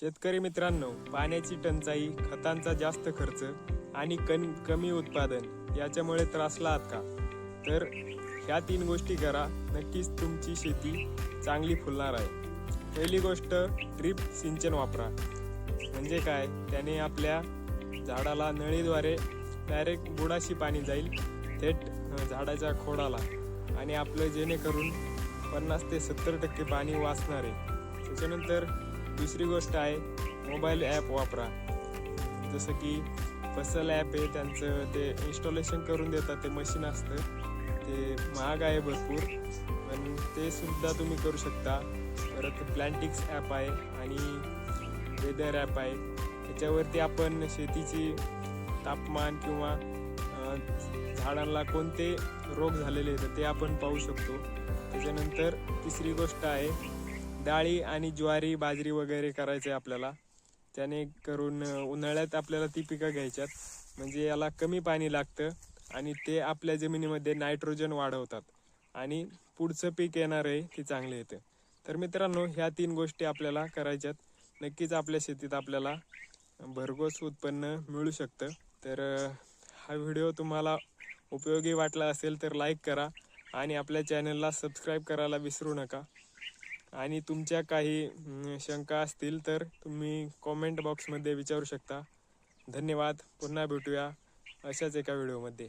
शेतकरी मित्रांनो पाण्याची टंचाई खतांचा जास्त खर्च आणि कन कमी उत्पादन याच्यामुळे त्रासला आहात का? तर ह्या तीन गोष्टी करा. नक्कीच तुमची शेती चांगली फुलणार आहे. पहिली गोष्ट ड्रीप सिंचन वापरा. म्हणजे काय? त्याने आपल्या झाडाला नळीद्वारे डायरेक्ट बुडाशी पाणी जाईल थेट झाडाच्या खोडाला. आणि आपलं जेणेकरून पन्नास ते सत्तर टक्के पाणी वाचणार आहे. त्याच्यानंतर दुसरी गोष्ट आहे मोबाईल ॲप वापरा. जसं की फसल ॲप आहे त्यांचं ते इन्स्टॉलेशन करून देतात ते मशीन असतं. ते महाग आहे भरपूर पण ते सुद्धा तुम्ही करू शकता. परत प्लॅन्टिक्स ॲप आहे आणि वेदर ॲप आहे. त्याच्यावरती आपण शेतीची तापमान किंवा झाडांना कोणते रोग झालेले आहेत ते आपण पाहू शकतो. त्याच्यानंतर तिसरी गोष्ट आहे डाळी आणि ज्वारी बाजरी वगैरे करायचं आहे आपल्याला. त्याने करून उन्हाळ्यात आपल्याला ती पिकं घ्यायच्यात. म्हणजे याला कमी पाणी लागतं आणि ते आपल्या जमिनीमध्ये नायट्रोजन वाढवतात. आणि पुढचं पीक येणार आहे ते चांगलं येतं. तर मित्रांनो ह्या तीन गोष्टी आपल्याला करायच्यात. नक्कीच आपल्या शेतीत आपल्याला भरघोस उत्पन्न मिळू शकतं. तर हा व्हिडिओ तुम्हाला उपयोगी वाटला असेल तर लाईक करा आणि आपल्या चॅनलला सबस्क्राईब करायला विसरू नका. आणि तुमच्या काही शंका असतील तर तुम्ही कॉमेंट बॉक्समध्ये विचारू शकता. धन्यवाद. पुन्हा भेटूया अशाच एका व्हिडिओमध्ये